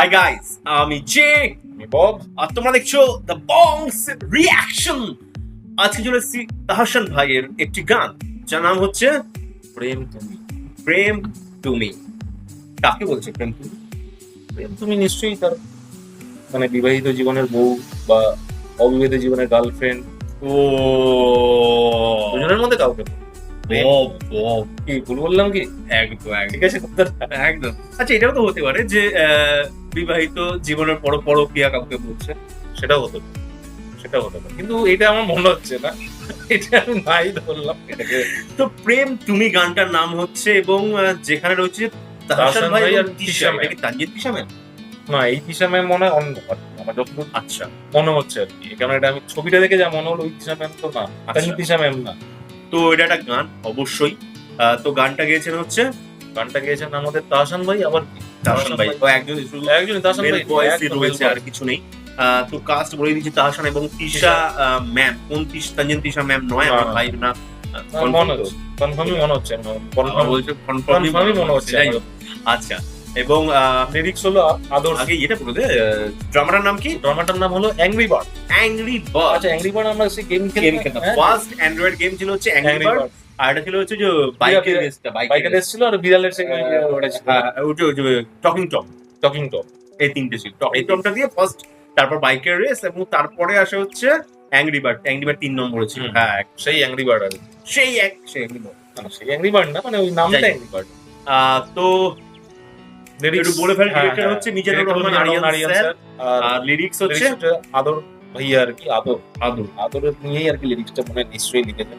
High guys আমি জে আমি বব। আর তোমরা দেখছ দ্য বংস রিয়াকশন আজকে চলে এসেছি তাহসান ভাইয়ের একটি গান যার নাম হচ্ছে প্রেম তুমি। প্রেম তুমি। কাকে বলছে প্রেম তুমি? প্রেম তুমি নিশ্চয়ই তার মানে বিবাহিত জীবনের বউ বা অবিবাহিত জীবনের গার্লফ্রেন্ড ও। দুজনের মধ্যে কাউকে। কি ভুল বললাম কি? একদম একদম। ঠিক আছে একদম। আচ্ছা এটাও তো হতে পারে যে বিবাহিত জীবনের পর পরক্রিয়া কাউকে বলছে সেটাও হতে পারে। সেটাও হতে পারে। কিন্তু এটা আমার মনে হচ্ছে না। এটা আমি নাই ধরলাম। এটাকে তো প্রেম তুমি গানটার নাম হচ্ছে এবং যেখানে রয়েছে তাহসান তাহসান ভাই ভাই আর তিশা তিশা তানজিদ তিশা ম্যাম না এই তিশা ম্যাম মনে হয় অন্য আমার যতদূর আচ্ছা। মনে হচ্ছে আর কি। কারণ এটা আমি ছবিটা দেখে যা মনে হলো ওই তিশা ম্যাম তো না। আচ্ছা। তিশা ম্যাম না। তো এটা একটা গান অবশ্যই। তো গানটা গেয়েছেন হচ্ছে গানটা গেয়েছেন আমাদের তাহসান ভাই আবার? তাহসান ভাই। একজন একজন তাহসান ভাই একদম রয়েছে আর কিছু নেই। আহ, তো কাস্ট বলে দিচ্ছি তাহসান এবং তিশা ম্যাম কোন তিশ তানজিন তিশা ম্যাম নয় আমার ভাই না মনে কনফার্মই মনে হচ্ছে। কনফার্ম বলছে কনফার্মই মনে হচ্ছে। আচ্ছা। এবং লিরিক্স হলো আদর আগে এটা বলে দে ড্রামাটার নাম কি? ড্রামাটার নাম হলো অ্যাংরি বার্ড অ্যাংরি বার্ড আচ্ছা অ্যাংরি বার্ড আমরা সেই গেম গেম খেলতাম। ফার্স্ট অ্যান্ড্রয়েড গেম ছিল হচ্ছে অ্যাংরি অ্যাংরি বার্ড বার্ড আর এটা ছিল হচ্ছে যে বাইকের রেসটা বাইকের বাইকের এসেছিল আর বিড়ালের সেই ওটা ছিল। ওটা টকিং টপ টকিং টপ এই তিনটে ছিল। টকিং টপটা দিয়ে ফার্স্ট তারপর বাইকের রেস এবং তারপরে আসে হচ্ছে অ্যাংরি বার্ড অ্যাংরি বার্ড তিন নম্বরে ছিল। হ্যাঁ সেই অ্যাংরি বার্ড আর সেই এক সেই Angry Bird। সেই অ্যাংরি বার্ড না মানে ওই নামটা অ্যাংরি বার্ড তো একটু বলে ফেল, director হচ্ছে মিজানুর রহমান আরিয়ান স্যার, আর আর লিরিক্স হচ্ছে আদর ভাইয়া আর কি আদর আদর আদর নিয়েই আর কি লিরিক্সটা মনে নিশ্চয়ই লিখেছেন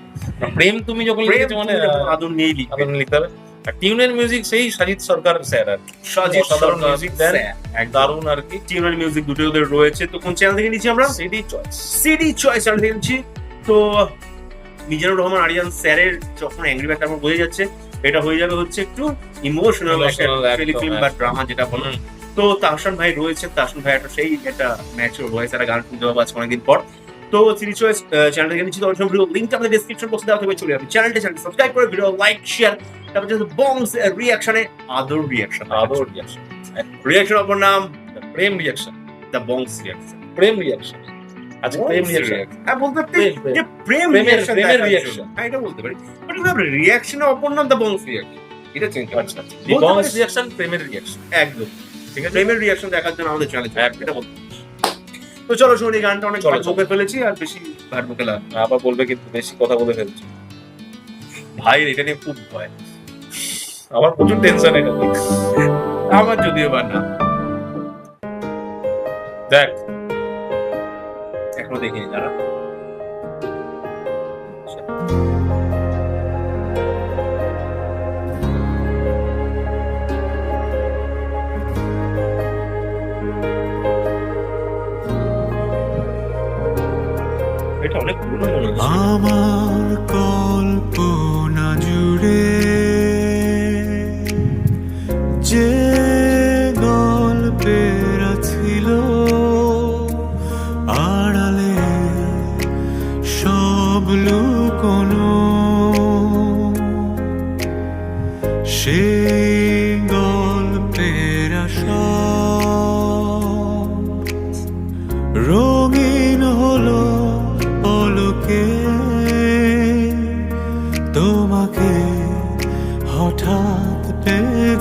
প্রেম তুমি যখন লিখেছো মানে আদর নিয়েই লিখবে। লিখতে হবে। টিউনের মিউজিক সেই সাজিদ সরকার স্যার আর কি। সাজিদ অসাধারণ সরকার দেন। স্যার, দারুণ আর কি। টিউনার মিউজিক দুটো ওদের রয়েছে। তো কোন চ্যানেল থেকে নিচ্ছি আমরা? CD choice CD choice channel থেকে নিচ্ছি। তো মিজানুর রহমান আরিয়ান স্যারের যখন অ্যাংরি ব্যাক তারপর বোঝা যাচ্ছে এটা হয়ে যাবে হচ্ছে একটু ইমোশনাল একটা টেলিফিল্ম বা ড্রামা যেটা বলো। তো তাহসান ভাই রয়েছে তাহসান ভাই একটা সেই একটা ম্যাচুর ভয়েস একটা গান শুনতে পাবো আজকে অনেকদিন পর। তো সিরিজ চয়েস চ্যানেল থেকে নিচ্ছি তো ভিডিও লিঙ্কটা আমাদের ডেসক্রিপশন বক্সে দেওয়া থাকবে চলে যাবে চ্যানেলটা চ্যানেল সাবস্ক্রাইব করে ভিডিও লাইক শেয়ার তারপর যে বংস রিয়াকশনে আদর রিয়াকশন আদর রিয়াকশন রিয়াকশন অপর নাম Prem reaction the Bongs reaction Prem reaction আচ্ছা প্রেম রিয়াকশন হ্যাঁ বলতে পারি। যে প্রেম। রিয়াকশন প্রেমের রিয়াকশন হ্যাঁ এটা বলতে পারি। বাট রিয়াকশনের অপর নাম দ্য রিয়াকশন এটা চেঞ্জ আচ্ছা বলতে বংস রিয়াকশন প্রেমের রিয়াকশন একদম। ঠিক আছে? প্রেমের রিয়াকশন দেখার জন্য আমাদের। এটা বলতে তো চলো শুনি গানটা অনেক ভাট ফেলেছি আর বেশি বকে লাভ আবার বলবে কিন্তু বেশি কথা বলে ফেলছি। ভাই এটা নিয়ে খুব ভয়। আমার প্রচুর টেনশন এটা। আমার যদিও বা না। দেখ দেখিনি পুরনো আমার কল্পনা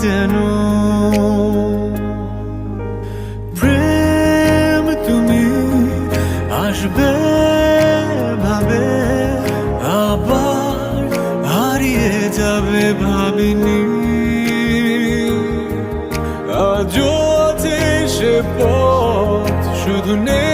যেন। প্রেম তুমি আসবে, ভাবে, আবার হারিয়ে যাবে ভাবিনি। আজও আছে সে পথ, শুধু নেই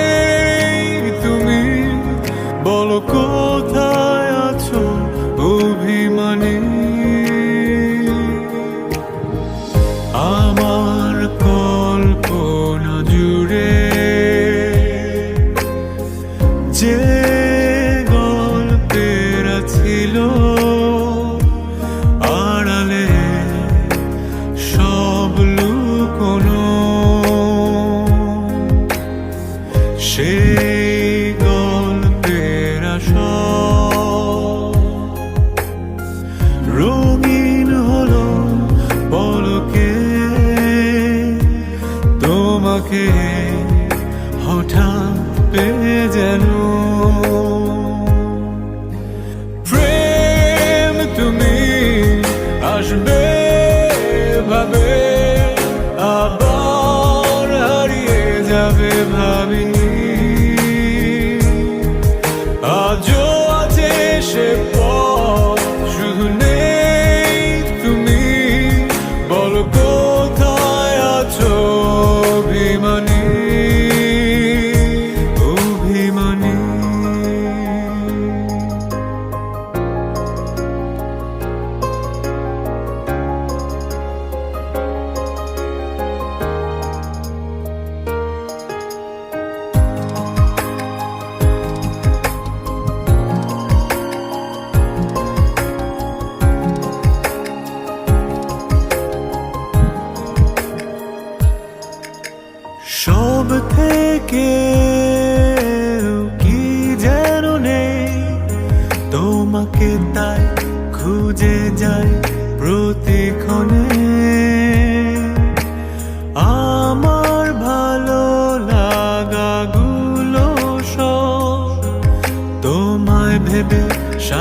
যাবে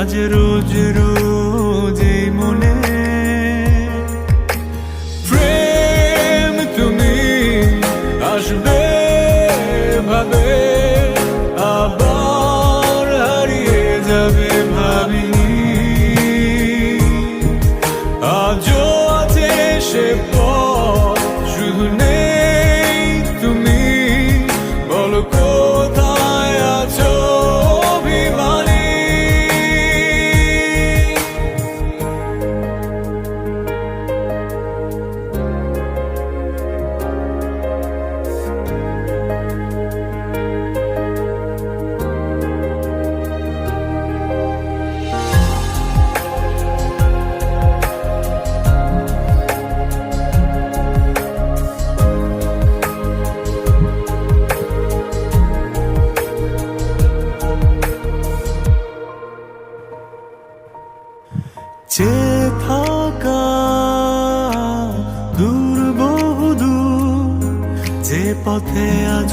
সাজে রোজ রোজ পথে আজ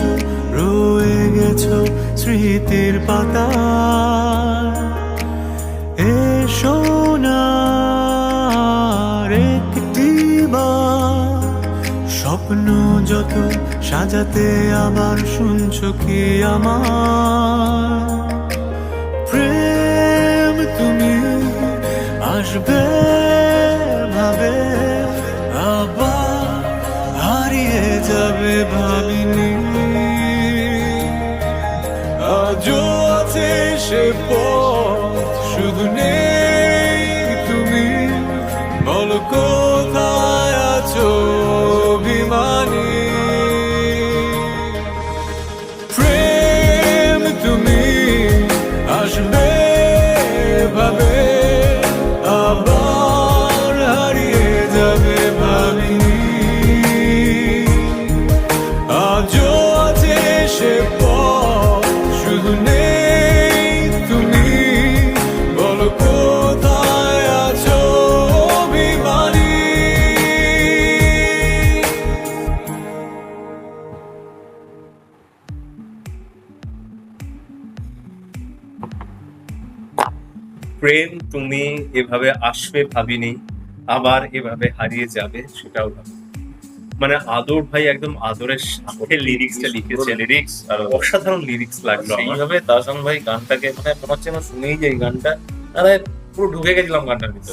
রয়ে গেছ স্মৃতির পাতা এসো না একটি স্বপ্ন যত সাজাতে আবার শুনছো কি আমার? প্রেম তুমি আসবে, ভাবে ভাবিনি প্রেম তুমি এভাবে আসবে ভাবিনি আবার এভাবে হারিয়ে যাবে সেটাও ভাবি। মানে আদর ভাই একদম আদরের সাথে লিরিক্সটা লিখেছে। লিরিক্স আর অসাধারণ লিরিক্স লাগল এইভাবে সেইভাবে ভাই গানটাকে মানে মনে হচ্ছে না শুনেই যাই গানটা। আরে পুরো ঢুকে গেছিলাম গানটার ভিতরে।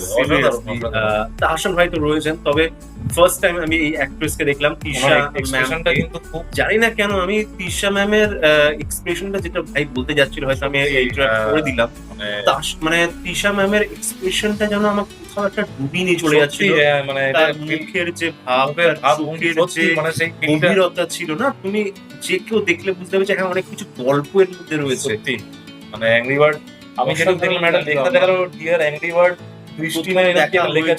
তাহসান ভাই তো রয়েছেন তবে ফার্স্ট টাইম আমি এই অ্যাক্ট্রেসকে দেখলাম তিশা ম্যামকে কিন্তু খুব জানি না কেন আমি তিশা ম্যামের এক্সপ্রেশনটা যেটা ভাই বলতে যাচ্ছিল হয়তো আমি ইন্টারাপ্ট করে দিলাম। মানে তিশা ম্যামের এক্সপ্রেশনটা যেন আমার কোথাও একটা ডুবি নিয়ে চলে যাচ্ছিল। মানে মুখের যে ভাব মুখের যে মানে গভীরতা ছিল না তুমি যে কেউ দেখলে বুঝতে পারবে যে এখানে অনেক কিছু গল্প এর মধ্যে রয়েছে। মানে অ্যাংরি বার্ড আমি যেটা দেখলাম গেল ডিয়ার অ্যাংরি বার্ড এরকম লেখা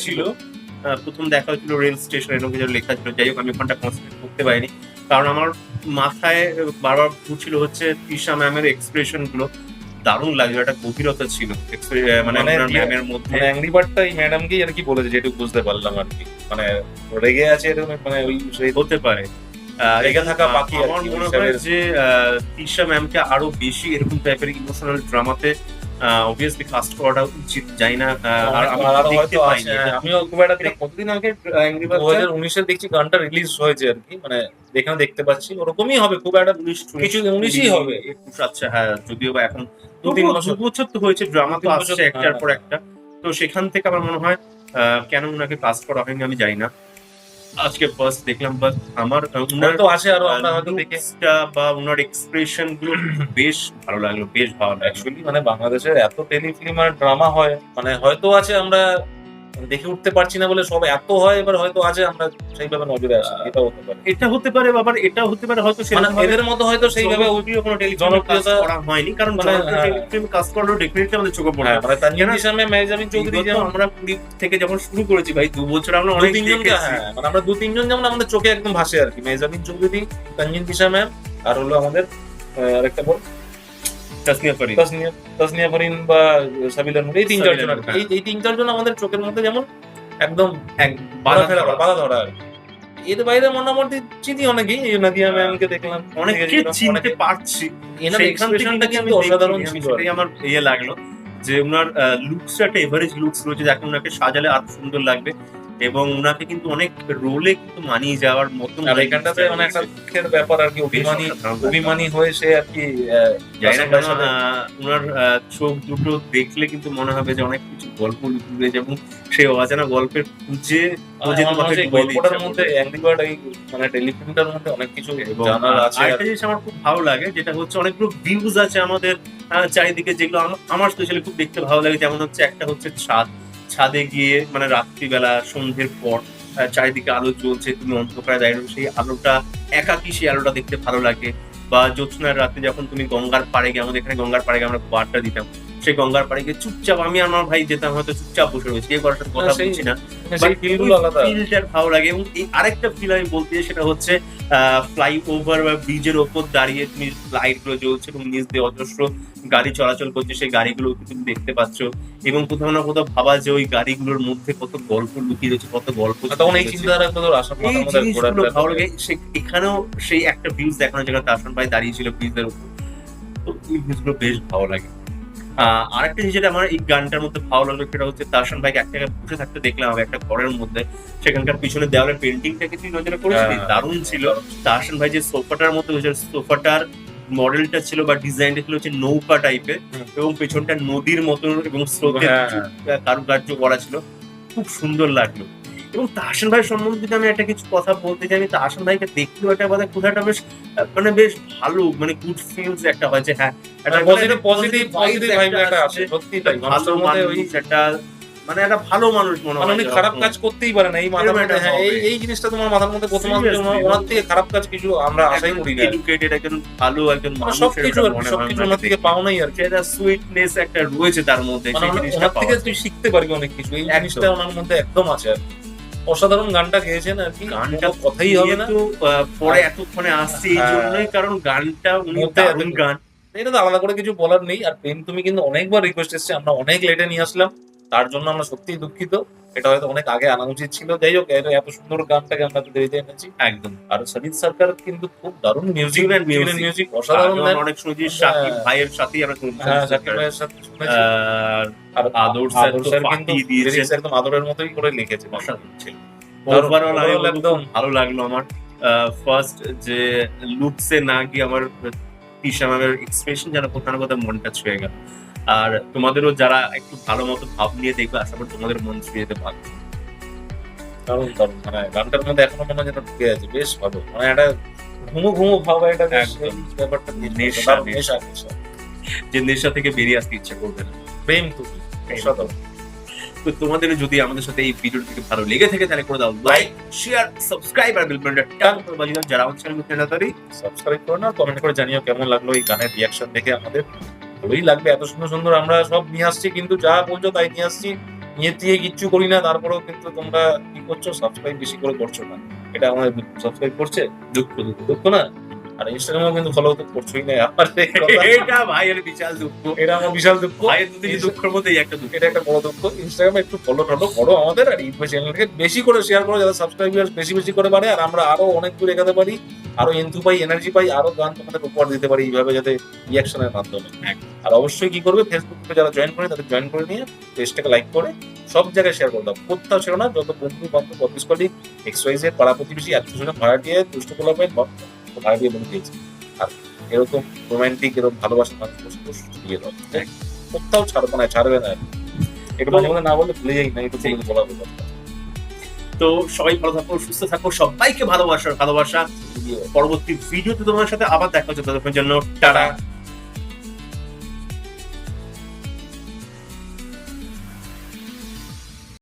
আহ, প্রথম দেখা হয়েছিল রেল স্টেশন এরকম কিছু লেখা ছিল যাই হোক আমি ওখানটা কনসেন্ট্রেট করতে পারিনি। কারণ আমার মাথায় বারবার ঘুরছিল হচ্ছে তৃষা ম্যামের এক্সপ্রেশনগুলো দারুণ লাগল একটা গভীরতা ছিল। মানে মানে ম্যামের মধ্যে। মানে অ্যাংরি বার্ডটা এই ম্যাডামকেই আর কি বলেছে যেটুকু বুঝতে পারলাম আর কি। মানে রেগে আছে এরকম মানে ওই হতে পারে। লেগে থাকা বাকি আমার মনে হয় যে তিশা ম্যামকে আরও বেশি এরকম টাইপের ইমোশনাল ড্রামাতে অবভিয়াসলি কাস্ট করাটা উচিত জানি না আর আমি দেখতে পাইনি আছে, আমিও খুব একটা কতদিন আগে অ্যাংরি দু হাজার উনিশে দেখছি গানটা রিলিজ হয়েছে আর কি মানে যেখানে দেখতে পাচ্ছি ওরকমই হবে খুব একটা কিছু উনিশই হবে। আচ্ছা হ্যাঁ যদিও বা এখন দু তিন বছর তো হয়েছে ড্রামা তো আসছে একটার হ্যাঁ, পর হ্যাঁ। একটা। তো সেখান থেকে আমার মনে হয় আহ, কেন ওনাকে কাস্ট করা হয়নি আমি জানি না। আজকে ফার্স্ট দেখলাম বাট আমার উনার তো আছে আরও আমরা হয়তো দেখে বা উনার এক্সপ্রেশনগুলো বেশ ভালো লাগল বেশ ভালো অ্যাকচুয়ালি মানে বাংলাদেশের এত টেলিফিল্ম আর ড্রামা হয় মানে হয়তো আছে আমরা দেখে উঠতে পারছি না বলে সব এত হয় এবার হয়তো আছে আমরা সেইভাবে নজরে আসি এটা হতে পারে। এটা হতে পারে আবার এটা হতে পারে হয়তো মানে এদের মতো হয়তো সেইভাবে জনপ্রিয় কোনো টেলিফিল্মে জনপ্রিয়তা- করা হয়নি কারণ মানে, হ্যাঁ। টেলিফিল্ম কাজ করানো ডেফিনেটলি আমাদের চোখে পড়ে। হ্যাঁ, মানে তানজিম ইসলামে মেহজাবিন চৌধুরী যেমন আমরা কুড়ি থেকে যখন শুরু করেছি ভাই দু বছর আমরা অনেক তিনজনকে হ্যাঁ মানে আমরা দু তিনজন যেমন আমাদের চোখে একদম ভাসে আর কি। মেহজাবিন চৌধুরী দিশা ম্যাম আর হলো আমাদের আরেকটা বল তাসনিয়া ফারিদ। তাসনিয়া তাসনিয়া ফরিন বা সাবিলা নূর এই তিন চারজন আর এই এই তিন চারজন আমাদের চোখের মধ্যে যেমন একদম বাধা। বাধা ধরা। আর এর বাইরে মোটামুটি চিনি অনেকেই এই নাদিয়া ম্যামকে দেখলাম অনেককে অনেকে- চিনতে পারছি। এনার এক্সপ্রেশনটা কিন্তু কিন্তু অসাধারণ ছিল সেটাই আমার ইয়ে লাগল যে ওনার লুকসটা একটা এভারেজ লুকস রয়েছে যাকে ওনাকে সাজালে আরও সুন্দর লাগবে। এবং ওনাকে কিন্তু অনেক রোলে কিন্তু মানিয়ে যাওয়ার মতো আর এখানটাতে মানে একটা দুঃখের ব্যাপার আর কি অভিমানী অভিমানী হয়ে সে আর কি ওনার চোখ দুটো দেখলে কিন্তু মনে হবে যে অনেক কিছু গল্প লুকিয়ে রয়েছে এবং সেই অজানা গল্পের খুঁজে খুঁজে তোমাকে গল্পটার মধ্যে এই মানে টেলিফিল্মটার মধ্যে অনেক কিছু জানার আছে জিনিস আমার খুব ভালো লাগে যেটা হচ্ছে অনেকগুলো ভিউজ আছে আমাদের চারিদিকে যেগুলো আম- আমার স্পেশালি খুব দেখতে ভালো লাগে যেমন হচ্ছে একটা হচ্ছে ছাদ। ছাদে গিয়ে মানে রাত্রিবেলা, সন্ধ্যের পর চারিদিকে আলো জ্বলছে, তুমি অন্ধকারে দাঁড়িয়ে সেই আলোটা, একাকি সেই আলোটা দেখতে ভালো লাগে। বা জ্যোৎস্নার রাতে যখন তুমি গঙ্গার পাড়ে গিয়ে, আমাদের এখানে গঙ্গার পাড়ে গিয়ে আমরা আড্ডা দিতাম সেই গঙ্গার পাড়ে গিয়ে চুপচাপ আমি আমার ভাই যেতাম হয়তো চুপচাপ বসে রয়েছি কেউ কারোর সাথে কথা বলছি না। ফিলটার ভালো লাগে এবং এই আরেকটা ফিল আমি বলতে চাই সেটা হচ্ছে ফ্লাই ওভার বা ব্রিজের ওপর দাঁড়িয়ে তুমি লাইটগুলো জ্বলছে এবং নিচ দিয়ে অজস্র গাড়ি চলাচল করছে সেই গাড়িগুলো তুমি দেখতে পাচ্ছ? এবং কোথাও না কোথাও ভাবা যে ওই গাড়িগুলোর মধ্যে কত গল্প লুকিয়ে রয়েছে কত গল্প তখন এই চিন্তাধারা এই ভালো লাগে সে- এখানেও সেই একটা ভিউজ দেখানো যেখানে তারসন ভাই দাঁড়িয়েছিল ব্রিজের উপর তো এই ভিউজগুলো বেশ ভালো লাগে। আরেকটা জিনিস যেটা আমার এই গানটার মধ্যে ভালো লাগল সেটা হচ্ছে তারসন ভাইকে একটা জায়গায় বসে থাকতে দেখলাম একটা ঘরের মধ্যে। সেখানকার পিছনে দেওয়ালের পেন্টিংটাকে তুই নজরে করেছিলি? হ্যাঁ। দারুণ ছিল। তারসন ভাই যে সোফাটার বসে সোফাটার মডেলটা ছিল বা ডিজাইনটা ছিল হচ্ছে নৌকা টাইপের। এবং পেছনটা নদীর মতন এবং স্রোতের হ্যাঁ, কারুকার্য করা ছিল। খুব সুন্দর লাগল। এবং তাহসান ভাই সম্বন্ধে যদি আমি একটা কিছু কথা বলতে চাই আমি তাহসান ভাইকে দেখলেও একটা কথা কোথাটা বেশ মানে বেশ ভালো মানে গুড ফিলস একটা হয় যে হ্যাঁ একটা পজিটিভ মানে পজিটিভ পজিটিভ ভাইব একটা আসছে, সত্যি তাই ভালো মধ্যে ওই মানুষ একটা মানে একটা ভালো মানুষ মনে মানে হয় উনি খারাপ কাজ করতেই পারে না এই মাথার মধ্যে হ্যাঁ এই এই জিনিসটা তোমার মাথার মধ্যে প্রথম আসবে ওনার- থেকে খারাপ কাজ কিছু আমরা আশাই করি না। educated, একজন ভালো একজন মানে মানুষ সবকিছু আর সবকিছু ওনার থেকে পাও নাই আর কি। সুইটনেস একটা রয়েছে তার মধ্যে মানে সেই জিনিসটা থেকে তুই শিখতে পারবি অনেক কিছু এই। জিনিসটা ওনার মধ্যে একদম আছে আর। অসাধারণ গানটা গেয়েছেন আর কি। গানটা কথাই হবে না। পরে এতক্ষণে আসছে এই হ্যাঁ। জন্যই কারণ গানটা উনি দারুণ গান। এটা তো আলাদা করে কিছু বলার নেই। আর প্রেম তুমি কিন্তু অনেকবার রিকোয়েস্ট এসছে আমরা অনেক লেটে নিয়ে আসলাম। তার জন্য আমরা সত্যিই দুঃখিত। এটা হয়তো অনেক আগে আনা উচিত ছিল। যাই হোক এত- সুন্দর গানটাকে আমরা দেরিতে এনেছি। একদম। আর সজিত সরকার কিন্তু খুব দারুণ মিউজিক অসাধারণ অনেক শুনেছি শাকিব হ্যাঁ। ভাইয়ের সাথেই আমরা শুনেছি হ্যাঁ ভাইয়ের সাথে শুনেছি। আর আদর স্যার তো একদম আদরের মতোই করে লিখেছে। অসাধারণ ছিল। দারুণ, ওভারঅল আমি একদম। ভালো লাগল আমার। ফার্স্ট যে লুকসে না গিয়ে আমার ম্যামের এক্সপ্রেশন যেন কোথাও না কোথাও মনটা ছুঁয়ে গেল। আর তোমাদেরও যারা একটু ভালো মতো ভাব নিয়ে দেখবে আশা করি তোমাদের মন ছুঁয়ে যেতে পারবে। দারুণ দারুণ। মানে গানটার মধ্যে এখনও মনে হয় যেন ঢুকে আছে বেশ ভালো। মানে একটা ঘুমো ঘুমো ভাব একটা ব্যাপারটা নেশা, নেশা। যে নেশা থেকে বেরিয়ে আসতে ইচ্ছে করবে না। প্রেম অসাধারণ তো তোমাদের যদি আমাদের সাথে এই ভিডিও থেকে ভালো লেগে থাকে তাহলে করে দাও লাইক শেয়ার সাবস্ক্রাইব আর বেল বাটনটা টান করে বাজিয়ে দাও। যারা আমার চ্যানেল নতুন তাড়াতাড়ি সাবস্ক্রাইব করো না কমেন্ট করে জানিও কেমন লাগল এই গানের রিয়াকশন দেখে আমাদের। ভালোই লাগবে, এত সুন্দর সুন্দর আমরা সব নিয়ে আসছি, কিন্তু যা বলছো তাই নিয়ে আসছি। নিয়ে দিয়ে কিচ্ছু করি না, তারপরেও কিন্তু তোমরা কি করছ সাবস্ক্রাইব বেশি করে করছ না। এটা আমাদের সাবস্ক্রাইব করছে দুঃখ দুঃখ না? আর ইনস্টাগ্রামেও কিন্তু ফলো তো করছোই না আমার। এটা ভাইয়ের বিশাল দুঃখ। এটা আমার বিশাল দুঃখ। ভাইয়ের দুঃখের মধ্যেই একটা দুঃখ। এটা একটা বড় দুঃখ। ইনস্টাগ্রামে একটু ফলো টলো করো আমাদের আর ইউটিউব চ্যানেলকে বেশি করে শেয়ার করো যাতে সাবস্ক্রাইবার বেশি বেশি করে বাড়ে। আর আমরা আরও অনেক দূর এগাতে পারি আরও পাই এনার্জি পাই আরও গান তোমাদের উপহার দিতে পারি এইভাবে যাতে রিয়াকশনের মাধ্যমে। আর অবশ্যই কি করবে ফেসবুক যারা জয়েন করে তাদের জয়েন করে নিয়ে পেজটাকে লাইক করে সব জায়গায় শেয়ার করে দাও। কোথাও ছিল না যত বন্ধু বান্ধব অফিস কলিগ পাড়া প্রতিবেশী আত্মীয় ভাড়া দিয়ে দুষ্ট গোলা পাই এবং পেয়েছি আর এরকম রোমান্টিক এরকম ভালোবাসার মানুষ দিয়ে দাও কোথাও ছাড়বো না ছাড়বে না। একটু মাঝে মাঝে না বলে ভুলে যাই না একটু বলে বলা হবে তো সবাই ভালো থাকো সুস্থ থাকো সবাইকে ভালোবাসার ভালোবাসা। পরবর্তী ভিডিওতে তোমার সাথে আবার দেখা হচ্ছে। তাদের জন্য টাটা।